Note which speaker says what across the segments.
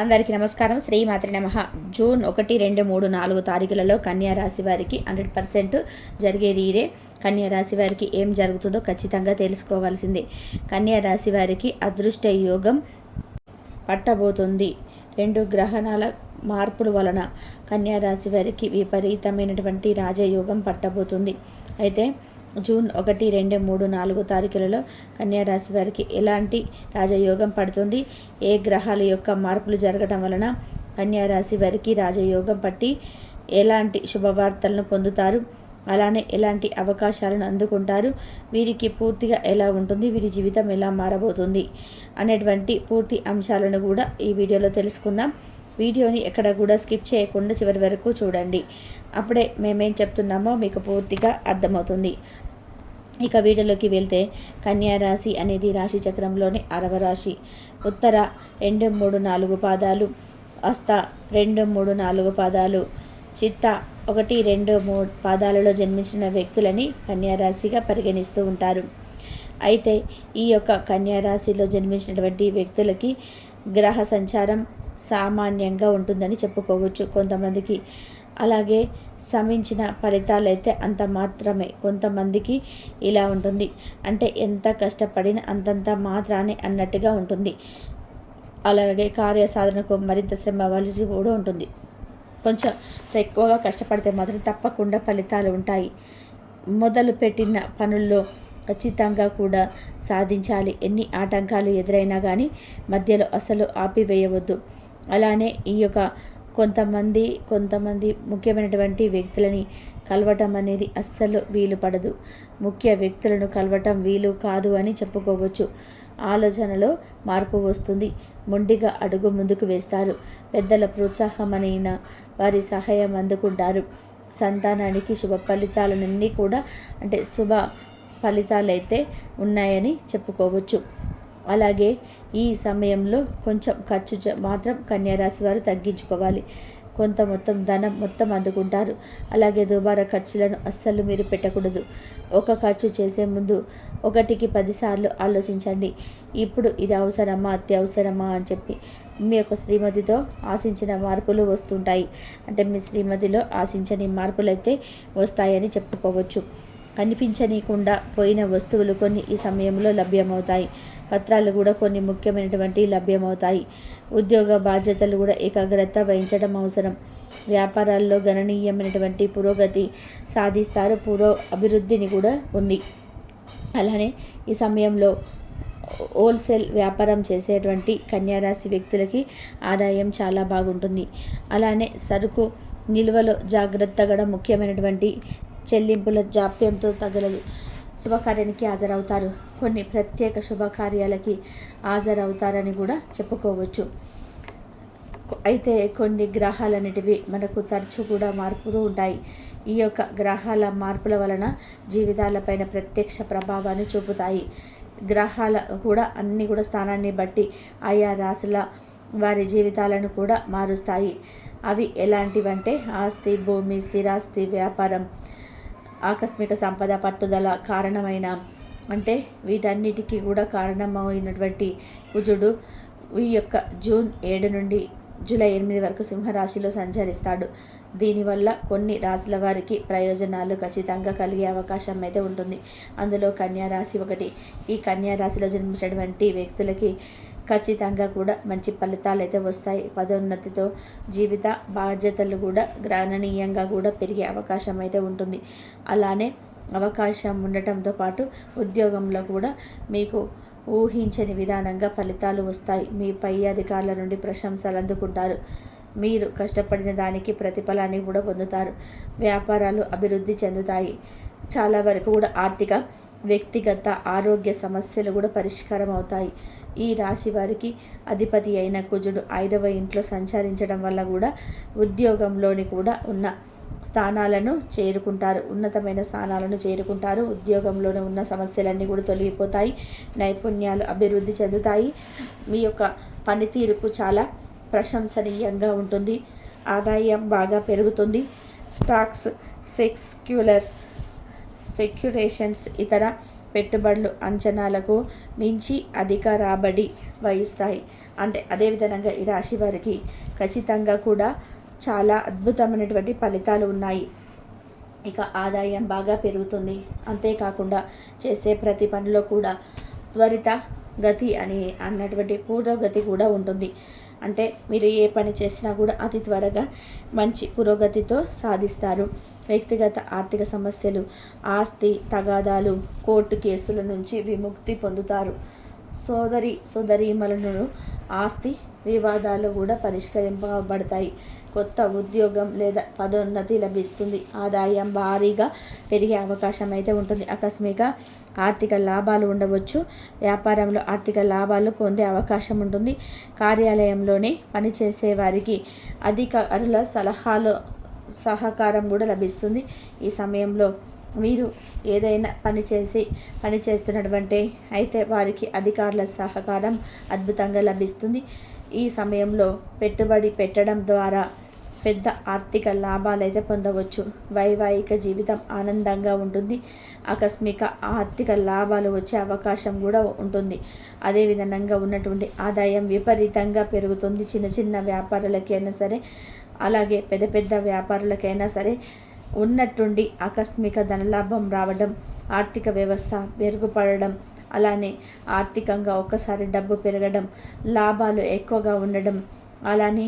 Speaker 1: అందరికీ నమస్కారం. శ్రీమాత్రి నమ. జూన్ ఒకటి రెండు మూడు నాలుగు తారీఖులలో కన్యా రాశి వారికి హండ్రెడ్ పర్సెంట్ జరిగేది ఇదే. కన్యా రాశి వారికి ఏం జరుగుతుందో ఖచ్చితంగా తెలుసుకోవాల్సిందే. కన్యా రాశి వారికి అదృష్ట యోగం పట్టబోతుంది. రెండు గ్రహణాల మార్పుల వలన కన్యా రాశి వారికి విపరీతమైనటువంటి రాజయోగం పట్టబోతుంది. అయితే జూన్ ఒకటి రెండు మూడు నాలుగు తారీఖులలో కన్యారాశి వారికి ఎలాంటి రాజయోగం పడుతుంది? ఏ గ్రహాల యొక్క మార్పులు జరగడం వలన కన్యారాశి వారికి రాజయోగం పట్టి ఎలాంటి శుభవార్తలను పొందుతారు? అలానే ఎలాంటి అవకాశాలను అందుకుంటారు? వీరికి పూర్తిగా ఎలా ఉంటుంది? వీరి జీవితం ఎలా మారబోతుంది? అనేటువంటి పూర్తి అంశాలను కూడా ఈ వీడియోలో తెలుసుకుందాం. వీడియోని ఎక్కడ కూడా స్కిప్ చేయకుండా చివరి వరకు చూడండి. అప్పుడే మేమేం చెప్తున్నామో మీకు పూర్తిగా అర్థమవుతుంది. ఇక వీడియోలోకి వెళ్తే కన్యారాశి అనేది రాశి చక్రంలోని అరవ రాశి. ఉత్తర రెండు మూడు నాలుగు పాదాలు అస్త రెండు మూడు నాలుగు పాదాలు చిత్త ఒకటి రెండు మూడు పాదాలలో జన్మించిన వ్యక్తులని కన్యారాశిగా పరిగణిస్తూ ఉంటారు. అయితే ఈ యొక్క కన్యారాశిలో జన్మించినటువంటి వ్యక్తులకి గ్రహ సంచారం సామాన్యంగా ఉంటుందని చెప్పుకోవచ్చు కొంతమందికి. అలాగే సమించిన ఫలితాలు అయితే అంత మాత్రమే కొంతమందికి ఇలా ఉంటుంది. అంటే ఎంత కష్టపడినా అంతంత మాత్రానే అన్నట్టుగా ఉంటుంది. అలాగే కార్య సాధనకు మరింత శ్రమ అవ్వాల్సి కూడా ఉంటుంది. కొంచెం ఎక్కువగా కష్టపడితే మాత్రం తప్పకుండా ఫలితాలు ఉంటాయి. మొదలు పెట్టిన పనుల్లో ఖచ్చితంగా కూడా సాధించాలి. ఎన్ని ఆటంకాలు ఎదురైనా కానీ మధ్యలో అసలు ఆపివేయవద్దు. అలానే ఈ యొక్క కొంతమంది కొంతమంది ముఖ్యమైనటువంటి వ్యక్తులని కలవటం అనేది అస్సలు వీలు పడదు. ముఖ్య వ్యక్తులను కలవటం వీలు కాదు అని చెప్పుకోవచ్చు. ఆలోచనలో మార్పు వస్తుంది. మొండిగా అడుగు ముందుకు వేస్తారు. పెద్దల ప్రోత్సాహమైన వారి సహాయం అందుకుంటారు. సంతానానికి శుభ ఫలితాలన్నీ కూడా అంటే శుభ ఫలితాలు అయితే ఉన్నాయని చెప్పుకోవచ్చు. అలాగే ఈ సమయంలో కొంచెం ఖర్చు మాత్రం కన్యారాశి వారు తగ్గించుకోవాలి. కొంత మొత్తం ధనం మొత్తం అందుకుంటారు. అలాగే దుబారా ఖర్చులను అస్సలు మీరు పెట్టకూడదు. ఒక ఖర్చు చేసే ముందు ఒకటికి పదిసార్లు ఆలోచించండి. ఇప్పుడు ఇది అవసరమా అత్యవసరమా అని చెప్పి మీ యొక్క శ్రీమతితో ఆశించిన మార్పులు వస్తుంటాయి. అంటే మీ శ్రీమతిలో ఆశించని మార్పులు అయితే వస్తాయని చెప్పుకోవచ్చు. కనిపించనీయకుండా పోయిన వస్తువులు కొన్ని ఈ సమయంలో లభ్యమవుతాయి. పత్రాలు కూడా కొన్ని ముఖ్యమైనటువంటి లభ్యమవుతాయి. ఉద్యోగ బాధ్యతలు కూడా ఏకాగ్రత వహించడం అవసరం. వ్యాపారాల్లో గణనీయమైనటువంటి పురోగతి సాధిస్తారు. పురో అభివృద్ధిని కూడా ఉంది. అలానే ఈ సమయంలో హోల్సేల్ వ్యాపారం చేసేటువంటి కన్యారాశి వ్యక్తులకి ఆదాయం చాలా బాగుంటుంది. అలానే సరుకు నిల్వలో జాగ్రత్తగా ముఖ్యమైనటువంటి చెల్లింపుల జాప్యంతో తగలదు. శుభకార్యానికి హాజరవుతారు. కొన్ని ప్రత్యేక శుభకార్యాలకి హాజరవుతారని కూడా చెప్పుకోవచ్చు. అయితే కొన్ని గ్రహాలనేటివి మనకు తరచూ కూడా మారుతూ ఉంటాయి. ఈ యొక్క గ్రహాల మార్పుల వలన జీవితాలపైన ప్రత్యక్ష ప్రభావాన్ని చూపుతాయి. గ్రహాల కూడా అన్ని కూడా స్థానాన్ని బట్టి ఆయా రాశుల వారి జీవితాలను కూడా మారుస్తాయి. అవి ఎలాంటివంటే ఆస్తి భూమి స్థిరాస్తి వ్యాపారం ఆకస్మిక సంపద పట్టుదల కారణమైన అంటే వీటన్నిటికీ కూడా కారణమైనటువంటి కుజుడు ఈ యొక్క జూన్ ఏడు నుండి జూలై ఎనిమిది వరకు సింహరాశిలో సంచరిస్తాడు. దీనివల్ల కొన్ని రాశుల వారికి ప్రయోజనాలు ఖచ్చితంగా కలిగే అవకాశం అయితే ఉంటుంది. అందులో కన్యారాశి ఒకటి. ఈ కన్యారాశిలో జన్మించినటువంటి వ్యక్తులకి ఖచ్చితంగా కూడా మంచి ఫలితాలు అయితే వస్తాయి. పదోన్నతితో జీవిత బాధ్యతలు కూడా గణనీయంగా కూడా పెరిగే అవకాశం అయితే ఉంటుంది. అలానే అవకాశం ఉండటంతో పాటు ఉద్యోగంలో కూడా మీకు ఊహించని విధానంగా ఫలితాలు వస్తాయి. మీ పై అధికారుల నుండి ప్రశంసలు అందుకుంటారు. మీరు కష్టపడిన దానికి ప్రతిఫలాన్ని కూడా పొందుతారు. వ్యాపారాలు అభివృద్ధి చెందుతాయి. చాలా వరకు కూడా ఆర్థిక వ్యక్తిగత ఆరోగ్య సమస్యలు కూడా పరిష్కారం అవుతాయి. ఈ రాశి వారికి అధిపతి అయిన కుజుడు ఐదవ ఇంట్లో సంచరించడం వల్ల కూడా ఉద్యోగంలోని కూడా ఉన్న స్థానాలను చేరుకుంటారు. ఉన్నతమైన స్థానాలను చేరుకుంటారు. ఉద్యోగంలోనే ఉన్న సమస్యలన్నీ కూడా తొలగిపోతాయి. నైపుణ్యాలు అభివృద్ధి చెందుతాయి. మీ యొక్క పనితీరుకు చాలా ప్రశంసనీయంగా ఉంటుంది. ఆదాయం బాగా పెరుగుతుంది. స్టాక్స్ సెక్స్క్యులర్స్ సెక్యురేషన్స్ ఇతర పెట్టుబడులు అంచనాలకు మించి అధిక రాబడి వహిస్తాయి. అంటే అదేవిధంగా ఈ రాశి వారికి ఖచ్చితంగా కూడా చాలా అద్భుతమైనటువంటి ఫలితాలు ఉన్నాయి. ఇక ఆదాయం బాగా పెరుగుతుంది. అంతేకాకుండా చేసే ప్రతి పనిలో కూడా త్వరిత గతి అని అన్నటువంటి పూర్వగతి కూడా ఉంటుంది. అంటే మీరు ఏ పని చేసినా కూడా అతి త్వరగా మంచి పురోగతితో సాధిస్తారు. వ్యక్తిగత ఆర్థిక సమస్యలు ఆస్తి తగాదాలు కోర్టు కేసుల నుంచి విముక్తి పొందుతారు. సోదరి సోదరీమలను ఆస్తి వివాదాలు కూడా పరిష్కరింపబడతాయి. కొత్త ఉద్యోగం లేదా పదోన్నతి లభిస్తుంది. ఆదాయం భారీగా పెరిగే అవకాశం అయితే ఉంటుంది. ఆకస్మిక ఆర్థిక లాభాలు ఉండవచ్చు. వ్యాపారంలో ఆర్థిక లాభాలు పొందే అవకాశం ఉంటుంది. కార్యాలయంలోనే పనిచేసే వారికి అధికారుల సలహాలు సహకారం కూడా లభిస్తుంది. ఈ సమయంలో మీరు ఏదైనా పని చేసి పని చేస్తున్నటువంటి అయితే వారికి అధికారుల సహకారం అద్భుతంగా లభిస్తుంది. ఈ సమయంలో పెట్టుబడి పెట్టడం ద్వారా పెద్ద ఆర్థిక లాభాలు అయితే పొందవచ్చు. వైవాహిక జీవితం ఆనందంగా ఉంటుంది. ఆకస్మిక ఆర్థిక లాభాలు వచ్చే అవకాశం కూడా ఉంటుంది. అదేవిధంగా ఉన్నటువంటి ఆదాయం విపరీతంగా పెరుగుతుంది. చిన్న చిన్న వ్యాపారులకైనా సరే అలాగే పెద్ద పెద్ద వ్యాపారులకైనా సరే ఉన్నట్టుండి ఆకస్మిక ధనలాభం రావడం ఆర్థిక వ్యవస్థ మెరుగుపడడం అలానే ఆర్థికంగా ఒక్కసారి డబ్బు పెరగడం లాభాలు ఎక్కువగా ఉండడం అలానే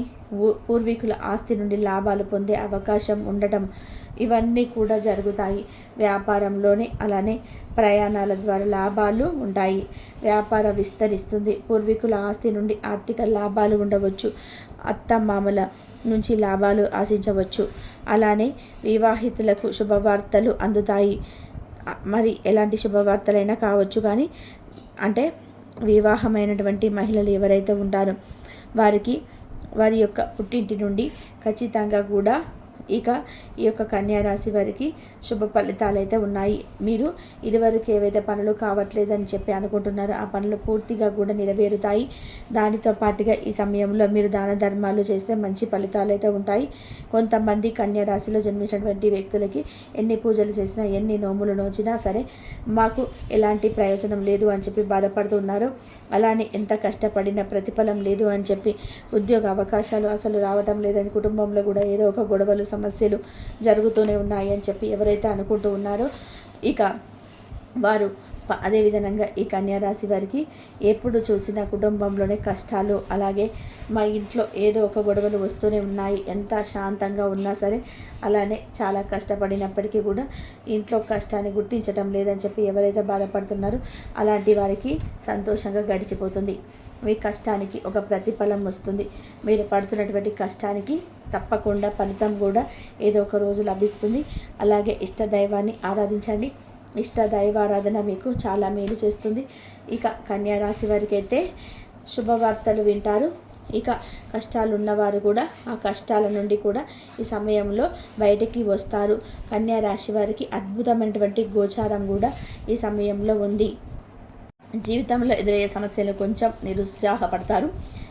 Speaker 1: పూర్వీకుల ఆస్తి నుండి లాభాలు పొందే అవకాశం ఉండటం ఇవన్నీ కూడా జరుగుతాయి. వ్యాపారంలోనే అలానే ప్రయాణాల ద్వారా లాభాలు ఉంటాయి. వ్యాపార విస్తరిస్తుంది. పూర్వీకుల ఆస్తి నుండి ఆర్థిక లాభాలు ఉండవచ్చు. అత్తమామల నుంచి లాభాలు ఆశించవచ్చు. అలానే వివాహితులకు శుభవార్తలు అందుతాయి. మరి ఎలాంటి శుభవార్తలైనా కావచ్చు కానీ అంటే వివాహమైనటువంటి మహిళలు ఎవరైతే ఉంటారో వారికి వారి యొక్క పుట్టింటి నుండి ఖచ్చితంగా కూడా ఇక ఈ యొక్క కన్యారాశి వారికి శుభ ఫలితాలు అయితే ఉన్నాయి. మీరు ఇదివరకు ఏవైతే పనులు కావట్లేదని చెప్పి అనుకుంటున్నారో ఆ పనులు పూర్తిగా కూడా నెరవేరుతాయి. దానితో పాటుగా ఈ సమయంలో మీరు దాన ధర్మాలు చేస్తే మంచి ఫలితాలు అయితే ఉంటాయి. కొంతమంది కన్యారాశిలో జన్మించినటువంటి వ్యక్తులకి ఎన్ని పూజలు చేసినా ఎన్ని నోములు నోచినా సరే మాకు ఎలాంటి ప్రయోజనం లేదు అని చెప్పి బాధపడుతున్నారు. అలానే ఎంత కష్టపడినా ప్రతిఫలం లేదు అని చెప్పి ఉద్యోగ అవకాశాలు అసలు రావటం లేదని కుటుంబంలో కూడా ఏదో ఒక గొడవలు సమస్యలు జరుగుతూనే ఉన్నాయి అని చెప్పి ఎవరైతే అనుకుంటూ ఉన్నారో ఇక వారు అదేవిధంగా ఈ కన్యారాశి వారికి ఎప్పుడు చూసినా కుటుంబంలోనే కష్టాలు అలాగే మా ఇంట్లో ఏదో ఒక గొడవలు వస్తూనే ఉన్నాయి. ఎంత శాంతంగా ఉన్నా సరే అలానే చాలా కష్టపడినప్పటికీ కూడా ఇంట్లో కష్టాన్ని గుర్తించడం లేదని చెప్పి ఎవరైతే బాధపడుతున్నారో అలాంటి వారికి సంతోషంగా గడిచిపోతుంది. మీ కష్టానికి ఒక ప్రతిఫలం వస్తుంది. మీరు పడుతున్నటువంటి కష్టానికి తప్పకుండా ఫలితం కూడా ఏదో ఒక రోజు లభిస్తుంది. అలాగే ఇష్ట దైవాన్ని ఆరాధించండి. ఇష్ట దైవారాధన మీకు చాలా మేలు చేస్తుంది. ఇక కన్యారాశి వారికి అయితే శుభవార్తలు వింటారు. ఇక కష్టాలు ఉన్నవారు కూడా ఆ కష్టాల నుండి కూడా ఈ సమయంలో బయటికి వస్తారు. కన్యా రాశి వారికి అద్భుతమైనటువంటి గోచారం కూడా ఈ సమయంలో ఉంది. జీవితంలో ఎదురయ్యే సమస్యలు కొంచెం నిరుత్సాహపడతారు.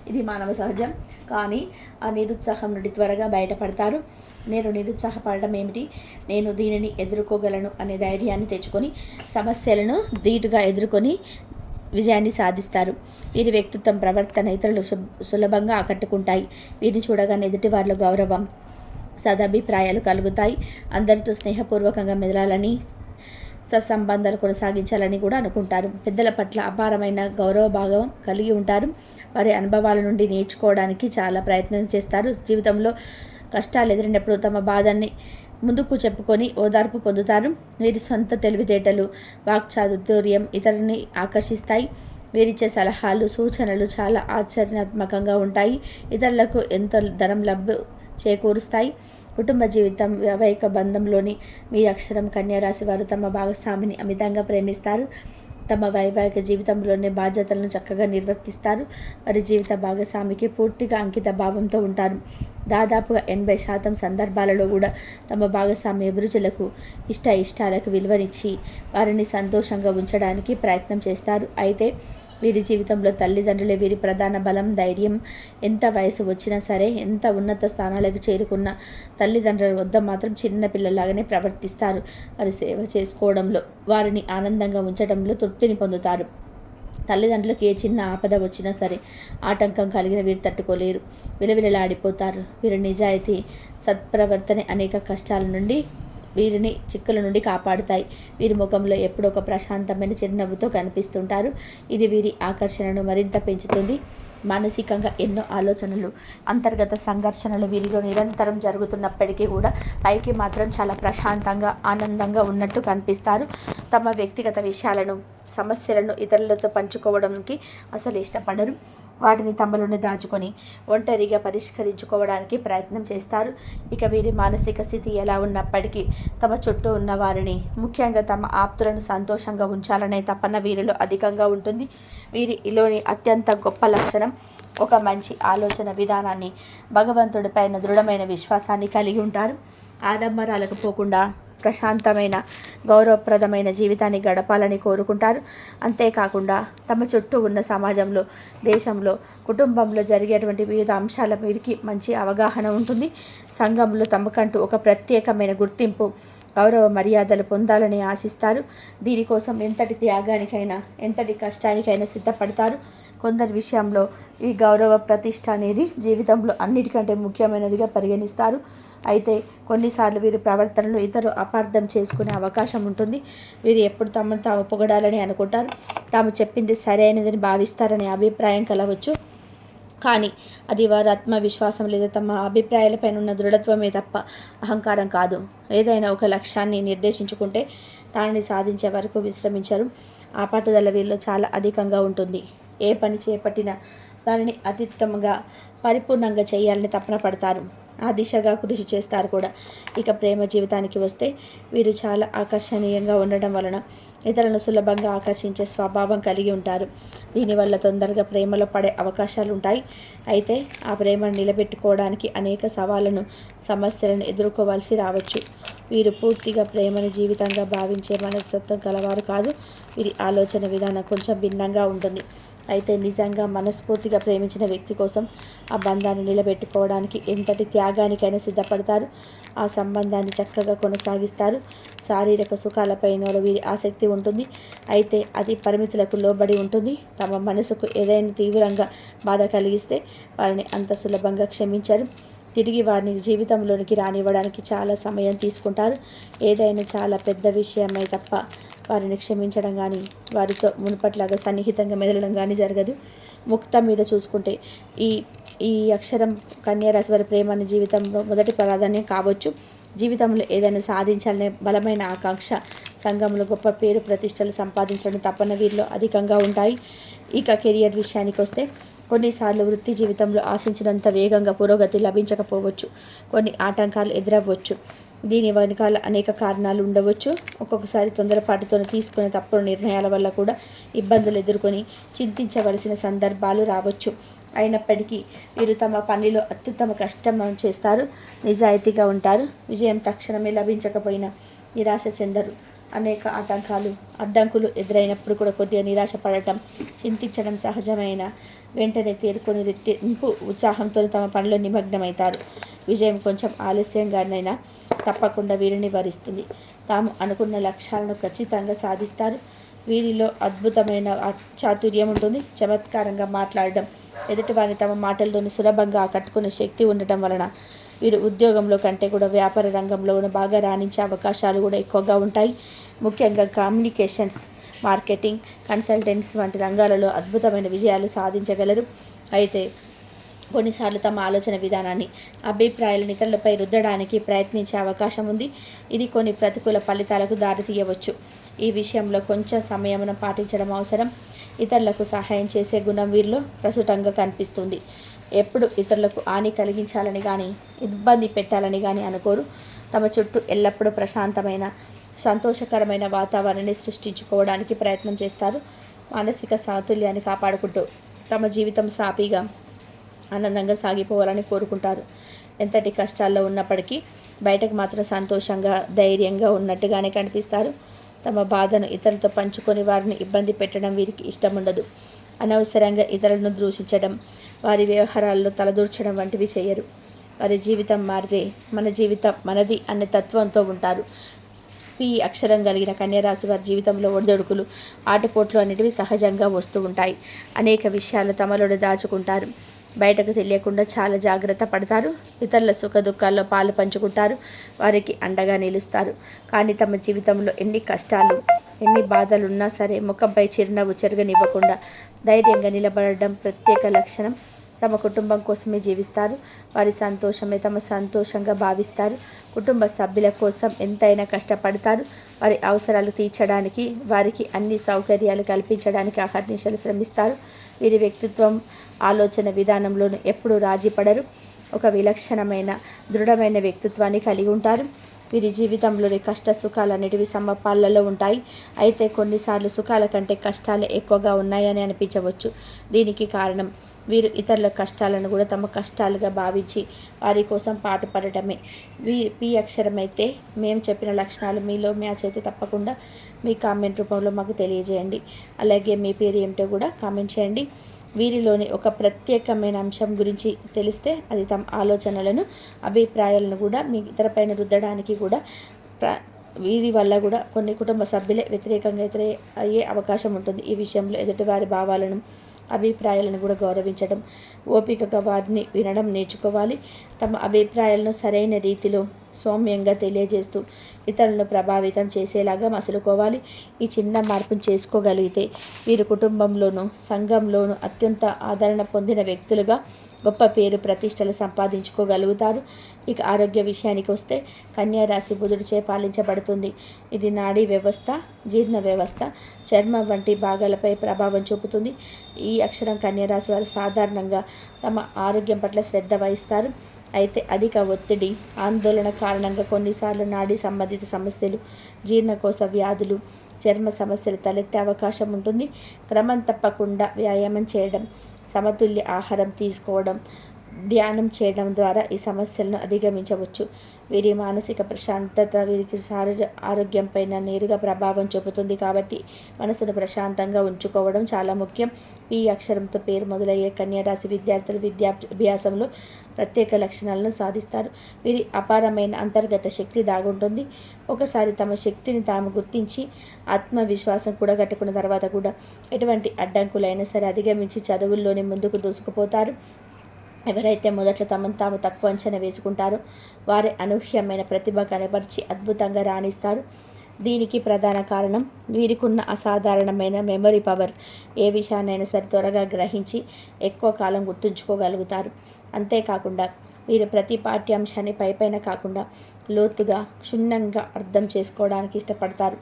Speaker 1: ఇది మానవ సహజం. కానీ ఆ నిరుత్సాహం నుండి త్వరగా బయటపడతారు. నేను నిరుత్సాహపడడం ఏమిటి? నేను దీనిని ఎదుర్కోగలను అనే ధైర్యాన్ని తెచ్చుకొని సమస్యలను ధీటుగా ఎదుర్కొని విజయాన్ని సాధిస్తారు. వీరి వ్యక్తిత్వం ప్రవర్తన ఇతరులు సులభంగా ఆకట్టుకుంటాయి. వీరిని చూడగానే ఎదుటివారిలో గౌరవం సదాభిప్రాయాలు కలుగుతాయి. అందరితో స్నేహపూర్వకంగా మెదలాలని సత్సంబంధాలు కొనసాగించాలని కూడా అనుకుంటారు. పెద్దల పట్ల అపారమైన గౌరవ భాగం కలిగి ఉంటారు. వారి అనుభవాల నుండి నేర్చుకోవడానికి చాలా ప్రయత్నం చేస్తారు. జీవితంలో కష్టాలు ఎదిరినప్పుడు తమ బాధని ముందుకు చెప్పుకొని ఓదార్పు పొందుతారు. వీరి సొంత తెలివితేటలు వాక్చాతుర్యం ఇతరుని ఆకర్షిస్తాయి. వీరిచ్చే సలహాలు సూచనలు చాలా ఆచరణాత్మకంగా ఉంటాయి. ఇతరులకు ఎంతో ధనం లభ్య చేకూరుస్తాయి. కుటుంబ జీవితం వైక బంధంలోని మీ అక్షరం కన్యారాశి వారు తమ భాగస్వామిని అమితంగా ప్రేమిస్తారు. తమ వైవాహిక జీవితంలోనే బాధ్యతలను చక్కగా నిర్వర్తిస్తారు. వారి జీవిత భాగస్వామికి పూర్తిగా అంకిత భావంతో ఉంటారు. దాదాపుగా ఎనభై శాతం సందర్భాలలో కూడా తమ భాగస్వామి అభిరుచులకు ఇష్ట ఇష్టాలకు విలువనిచ్చి వారిని సంతోషంగా ఉంచడానికి ప్రయత్నం చేస్తారు. అయితే వీరి జీవితంలో తల్లిదండ్రులే వీరి ప్రధాన బలం ధైర్యం. ఎంత వయసు వచ్చినా సరే ఎంత ఉన్నత స్థానాలకు చేరుకున్న తల్లిదండ్రుల వద్ద మాత్రం చిన్న పిల్లలాగానే ప్రవర్తిస్తారు. వారి సేవ చేసుకోవడంలో వారిని ఆనందంగా ఉంచడంలో తృప్తిని పొందుతారు. తల్లిదండ్రులకు ఏ చిన్న ఆపద వచ్చినా సరే ఆటంకం కలిగిన వీరు తట్టుకోలేరు. విలవిలలాడిపోతారు. వీరి నిజాయితీ సత్ప్రవర్తన అనేక కష్టాల నుండి వీరిని చిక్కుల నుండి కాపాడుతాయి. వీరి ముఖంలో ఎప్పుడో ఒక ప్రశాంతమైన చిరునవ్వుతో కనిపిస్తుంటారు. ఇది వీరి ఆకర్షణను మరింత పెంచుతుంది. మానసికంగా ఎన్నో ఆలోచనలు అంతర్గత సంఘర్షణలు వీరిలో నిరంతరం జరుగుతున్నప్పటికీ కూడా పైకి మాత్రం చాలా ప్రశాంతంగా ఆనందంగా ఉన్నట్టు కనిపిస్తారు. తమ వ్యక్తిగత విషయాలను సమస్యలను ఇతరులతో పంచుకోవడానికి అసలు ఇష్టపడరు. వాటిని తమలోనే దాచుకొని ఒంటరిగా పరిష్కరించుకోవడానికి ప్రయత్నం చేస్తారు. ఇక వీరి మానసిక స్థితి ఎలా ఉన్నప్పటికీ తమ చుట్టూ ఉన్న వారిని ముఖ్యంగా తమ ఆప్తులను సంతోషంగా ఉంచాలనే తపన వీరిలో అధికంగా ఉంటుంది. వీరిలోని అత్యంత గొప్ప లక్షణం ఒక మంచి ఆలోచన విధానాన్ని భగవంతుడిపైన దృఢమైన విశ్వాసాన్ని కలిగి ఉంటారు. ఆడంబరాలకు పోకుండా ప్రశాంతమైన గౌరవప్రదమైన జీవితాన్ని గడపాలని కోరుకుంటారు. అంతేకాకుండా తమ చుట్టూ ఉన్న సమాజంలో దేశంలో కుటుంబంలో జరిగేటువంటి వివిధ అంశాల మీదకి మంచి అవగాహన ఉంటుంది. సంఘంలో తమకంటూ ఒక ప్రత్యేకమైన గుర్తింపు గౌరవ మర్యాదలు పొందాలని ఆశిస్తారు. దీనికోసం ఎంతటి త్యాగానికైనా ఎంతటి కష్టానికైనా సిద్ధపడతారు. కొందరి విషయంలో ఈ గౌరవ ప్రతిష్ట అనేది జీవితంలో అన్నిటికంటే ముఖ్యమైనదిగా పరిగణిస్తారు. అయితే కొన్నిసార్లు వీరి ప్రవర్తనలు ఇతరు అపార్థం చేసుకునే అవకాశం ఉంటుంది. వీరు ఎప్పుడు తమను తాము పొగడాలని అనుకుంటారు. తాము చెప్పింది సరైనదని భావిస్తారనే అభిప్రాయం కలవచ్చు. కానీ అది వారి ఆత్మవిశ్వాసం లేదా తమ అభిప్రాయాలపైన ఉన్న దృఢత్వమే తప్ప అహంకారం కాదు. ఏదైనా ఒక లక్ష్యాన్ని నిర్దేశించుకుంటే దానిని సాధించే వరకు విశ్రమించరు. ఆ పట్టుదల వీళ్ళు చాలా అధికంగా ఉంటుంది. ఏ పని చేపట్టినా దానిని అత్యుత్తమంగా పరిపూర్ణంగా చేయాలని తపన పడతారు. ఆ దిశగా కృషి చేస్తారు కూడా. ఇక ప్రేమ జీవితానికి వస్తే వీరు చాలా ఆకర్షణీయంగా ఉండడం వలన ఇతరులను సులభంగా ఆకర్షించే స్వభావం కలిగి ఉంటారు. దీనివల్ల తొందరగా ప్రేమలో పడే అవకాశాలు ఉంటాయి. అయితే ఆ ప్రేమను నిలబెట్టుకోవడానికి అనేక సవాళ్ళను సమస్యలను ఎదుర్కోవాల్సి రావచ్చు. వీరు పూర్తిగా ప్రేమని జీవితంగా భావించే మనస్తత్వం గలవారు కాదు. వీరి ఆలోచన విధానం కొంచెం భిన్నంగా ఉంటుంది. అయితే నిజంగా మనస్ఫూర్తిగా ప్రేమించిన వ్యక్తి కోసం ఆ బంధాన్ని నిలబెట్టుకోవడానికి ఎంతటి త్యాగానికైనా సిద్ధపడతారు. ఆ సంబంధాన్ని చక్కగా కొనసాగిస్తారు. శారీరక సుఖాలపైన వీరి ఆసక్తి ఉంటుంది. అయితే అది పరిమితులకు లోబడి ఉంటుంది. తమ మనసుకు ఏదైనా తీవ్రంగా బాధ కలిగిస్తే వారిని అంత సులభంగా క్షమించరు. తిరిగి వారిని జీవితంలోనికి రానివ్వడానికి చాలా సమయం తీసుకుంటారు. ఏదైనా చాలా పెద్ద విషయమే తప్ప వారిని క్షమించడం కానీ వారితో మునుపట్లాగా సన్నిహితంగా మెదలడం కానీ జరగదు. ముక్త మీద చూసుకుంటే ఈ ఈ అక్షరం కన్యారాశి వారి ప్రేమని జీవితంలో మొదటి ప్రాధాన్యం కావచ్చు. జీవితంలో ఏదైనా సాధించాలనే బలమైన ఆకాంక్ష సంఘంలో గొప్ప పేరు ప్రతిష్టలు సంపాదించడం తప్పన వీరిలో అధికంగా ఉంటాయి. ఇక కెరియర్ విషయానికి వస్తే కొన్నిసార్లు వృత్తి జీవితంలో ఆశించినంత వేగంగా పురోగతి లభించకపోవచ్చు. కొన్ని ఆటంకాలు ఎదురవ్వచ్చు. దీని వెనకాల అనేక కారణాలు ఉండవచ్చు. ఒక్కొక్కసారి తొందరపాటుతో తీసుకునే తప్పుడు నిర్ణయాల వల్ల కూడా ఇబ్బందులు ఎదుర్కొని చింతించవలసిన సందర్భాలు రావచ్చు. అయినప్పటికీ వీరు తమ పనిలో అత్యుత్తమ కష్టం చేస్తారు. నిజాయితీగా ఉంటారు. విజయం తక్షణమే లభించకపోయినా నిరాశ చెందరు. అనేక ఆటంకాలు అడ్డంకులు ఎదురైనప్పుడు కూడా కొద్దిగా నిరాశ పడటం చింతించడం సహజమైన వెంటనే తేరుకొని రెట్టింపు ఉత్సాహంతో తమ పనిలో నిమగ్నమవుతారు. విజయం కొంచెం ఆలస్యంగానైనా తప్పకుండా వీరిని వరిస్తుంది. తాము అనుకున్న లక్ష్యాలను ఖచ్చితంగా సాధిస్తారు. వీరిలో అద్భుతమైన చాతుర్యం ఉంటుంది. చమత్కారంగా మాట్లాడడం ఎదుటి వారిని తమ మాటలతోని సులభంగా ఆకట్టుకునే శక్తి ఉండటం వలన వీరు ఉద్యోగంలో కంటే కూడా వ్యాపార రంగంలో బాగా రాణించే అవకాశాలు కూడా ఎక్కువగా ఉంటాయి. ముఖ్యంగా కమ్యూనికేషన్స్ మార్కెటింగ్ కన్సల్టెంట్స్ వంటి రంగాలలో అద్భుతమైన విజయాలు సాధించగలరు. అయితే కొన్నిసార్లు తమ ఆలోచన విధానాన్ని అభిప్రాయాలను ఇతరులపై రుద్దడానికి ప్రయత్నించే అవకాశం ఉంది. ఇది కొన్ని ప్రతికూల ఫలితాలకు దారితీయవచ్చు ఈ విషయంలో కొంచెం సమయమును పాటించడం అవసరం. ఇతరులకు సహాయం చేసే గుణం వీరిలో ప్రస్తుతంగా కనిపిస్తుంది. ఎప్పుడు ఇతరులకు హాని కలిగించాలని కానీ ఇబ్బంది పెట్టాలని కానీ అనుకోరు. తమ చుట్టూ ఎల్లప్పుడూ ప్రశాంతమైన సంతోషకరమైన వాతావరణాన్ని సృష్టించుకోవడానికి ప్రయత్నం చేస్తారు. మానసిక సాతుల్యాన్ని కాపాడుకుంటూ తమ జీవితం సాపీగా ఆనందంగా సాగిపోవాలని కోరుకుంటారు. ఎంతటి కష్టాల్లో ఉన్నప్పటికీ బయటకు మాత్రం సంతోషంగా ధైర్యంగా ఉన్నట్టుగానే కనిపిస్తారు. తమ బాధను ఇతరులతో పంచుకొని వారిని ఇబ్బంది పెట్టడం వీరికి ఇష్టం ఉండదు అనవసరంగా ఇతరులను దూషించడం వారి వ్యవహారాల్లో తలదూర్చడం వంటివి చేయరు. వారి జీవితం మారితే మన జీవితం మనది అనే తత్వంతో ఉంటారు. పి అక్షరం కలిగిన కన్యరాశి వారి జీవితంలో ఒడిదొడుకులు ఆటపోట్లు అనేటివి సహజంగా వస్తూ ఉంటాయి. అనేక విషయాలు తమలోనే దాచుకుంటారు. బయటకు తెలియకుండా చాలా జాగ్రత్త పడతారు. ఇతరుల సుఖ దుఃఖాల్లో పాలు పంచుకుంటారు. వారికి అండగా నిలుస్తారు. కానీ తమ జీవితంలో ఎన్ని కష్టాలు ఎన్ని బాధలు ఉన్నా సరే ముఖంపై చిరునవ్వు చెరగనివ్వకుండా ధైర్యంగా నిలబడడం ప్రత్యేక లక్షణం. తమ కుటుంబం కోసమే జీవిస్తారు. వారి సంతోషమే తమ సంతోషంగా భావిస్తారు. కుటుంబ సభ్యుల కోసం ఎంతైనా కష్టపడతారు. వారి అవసరాలు తీర్చడానికి వారికి అన్ని సౌకర్యాలు కల్పించడానికి అహర్నిశలు శ్రమిస్తారు. వీరి వ్యక్తిత్వం ఆలోచన విధానంలోనూ ఎప్పుడూ రాజీ పడరు. ఒక విలక్షణమైన దృఢమైన వ్యక్తిత్వాన్ని కలిగి ఉంటారు. వీరి జీవితంలోని కష్ట సుఖాలు అనేటివి సమపాలలో ఉంటాయి. అయితే కొన్నిసార్లు సుఖాల కంటే కష్టాలు ఎక్కువగా ఉన్నాయని అనిపించవచ్చు. దీనికి కారణం వీరు ఇతరుల కష్టాలను కూడా తమ కష్టాలుగా భావించి వారి కోసం పాటుపడటమే. వీ పి అక్షరం అయితే మేము చెప్పిన లక్షణాలు మీలో మ్యాచ్ అయితే తప్పకుండా మీ కామెంట్ రూపంలో మాకు తెలియజేయండి. అలాగే మీ పేరు ఏమిటో కూడా కామెంట్ చేయండి. వీరిలోని ఒక ప్రత్యేకమైన అంశం గురించి తెలిస్తే అది తమ ఆలోచనలను అభిప్రాయాలను కూడా మీ ఇతరపైన రుద్దడానికి కూడా వీరి వల్ల కూడా కొన్ని కుటుంబ సభ్యులే వ్యతిరేకంగా ఎదురే అయ్యే అవకాశం ఉంటుంది. ఈ విషయంలో ఎదుటివారి భావాలను అభిప్రాయాలను కూడా గౌరవించడం ఓపికగా వారిని వినడం నేర్చుకోవాలి. తమ అభిప్రాయాలను సరైన రీతిలో సౌమ్యంగా తెలియజేస్తూ ఇతరులను ప్రభావితం చేసేలాగా మసులుకోవాలి. ఈ చిన్న మార్పును చేసుకోగలిగితే వీరు కుటుంబంలోనూ సంఘంలోనూ అత్యంత ఆదరణ పొందిన వ్యక్తులుగా గొప్ప పేరు ప్రతిష్టలు సంపాదించుకోగలుగుతారు. ఇక ఆరోగ్య విషయానికి వస్తే కన్యారాశి బుధుడిచే పాలించబడుతుంది. ఇది నాడీ వ్యవస్థ జీర్ణ వ్యవస్థ చర్మం వంటి భాగాలపై ప్రభావం చూపుతుంది. ఈ అక్షరం కన్యారాశి వారు సాధారణంగా తమ ఆరోగ్యం పట్ల శ్రద్ధ వహిస్తారు. అయితే అధిక ఒత్తిడి ఆందోళన కారణంగా కొన్నిసార్లు నాడీ సంబంధిత సమస్యలు జీర్ణకోశ వ్యాధులు చర్మ సమస్యలు తలెత్తే అవకాశం ఉంటుంది. క్రమం తప్పకుండా వ్యాయామం చేయడం సమతుల్య ఆహారం తీసుకోవడం ధ్యానం చేయడం ద్వారా ఈ సమస్యలను అధిగమించవచ్చు. వీరి మానసిక ప్రశాంతత వీరికి శారీర ఆరోగ్యంపైన నేరుగా ప్రభావం చూపుతుంది కాబట్టి మనసును ప్రశాంతంగా ఉంచుకోవడం చాలా ముఖ్యం. ఈ అక్షరంతో పేరు మొదలయ్యే కన్యారాశి విద్యార్థులు విద్యాభ్యాసంలో ప్రత్యేక లక్షణాలను సాధిస్తారు. వీరి అపారమైన అంతర్గత శక్తి దాగుంటుంది. ఒకసారి తమ శక్తిని తాము గుర్తించి ఆత్మవిశ్వాసం కూడా కట్టుకున్న తర్వాత కూడా ఎటువంటి అడ్డంకులైనా సరే అధిగమించి చదువుల్లోనే ముందుకు దూసుకుపోతారు. ఎవరైతే మొదట్లో తమను తాము తక్కువ అంచనా వేసుకుంటారో వారి అనూహ్యమైన ప్రతిభ కనపరిచి అద్భుతంగా రాణిస్తారు. దీనికి ప్రధాన కారణం వీరికున్న అసాధారణమైన మెమరీ పవర్ ఏ విషయాన్నైనా సరే త్వరగా గ్రహించి ఎక్కువ కాలం గుర్తుంచుకోగలుగుతారు. అంతేకాకుండా వీరు ప్రతి పాఠ్యాంశాన్ని పైపైన కాకుండా లోతుగా క్షుణ్ణంగా అర్థం చేసుకోవడానికి ఇష్టపడతారు.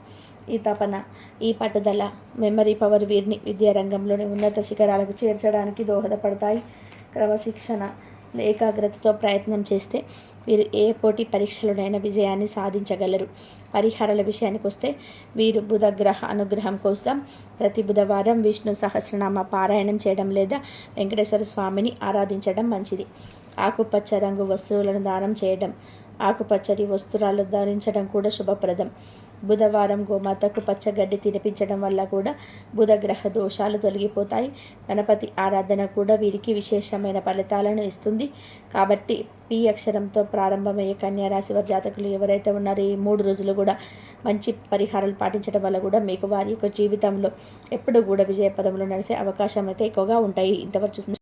Speaker 1: ఈ తపన ఈ పట్టుదల మెమరీ పవర్ వీరిని విద్యారంగంలోని ఉన్నత శిఖరాలకు చేర్చడానికి దోహదపడతాయి. క్రమశిక్షణ ఏకాగ్రతతో ప్రయత్నం చేస్తే వీరు ఏ పోటీ పరీక్షలోనైనా విజయాన్ని సాధించగలరు. పరిహారాల విషయానికి వస్తే వీరు బుధగ్రహ అనుగ్రహం కోసం ప్రతి బుధవారం విష్ణు సహస్రనామ పారాయణం చేయడం లేదా వెంకటేశ్వర స్వామిని ఆరాధించడం మంచిది. ఆకుపచ్చ రంగు వస్తువులను దానం చేయడం ఆకుపచ్చని వస్త్రాలు ధరించడం కూడా శుభప్రదం. బుధవారం గోమాతకు పచ్చగడ్డి తినిపించడం వల్ల కూడా బుధగ్రహ దోషాలు తొలగిపోతాయి. గణపతి ఆరాధన కూడా వీరికి విశేషమైన ఫలితాలను ఇస్తుంది. కాబట్టి పి అక్షరంతో ప్రారంభమయ్యే కన్యారాశి వారి జాతకులు ఎవరైతే ఉన్నారో ఈ మూడు రోజులు కూడా మంచి పరిహారాలు పాటించడం వల్ల కూడా మీకు వారి యొక్క జీవితంలో ఎప్పుడు కూడా విజయపదంలో నడిచే అవకాశం అయితే ఎక్కువగా ఉంటాయి. ఇంతవరకు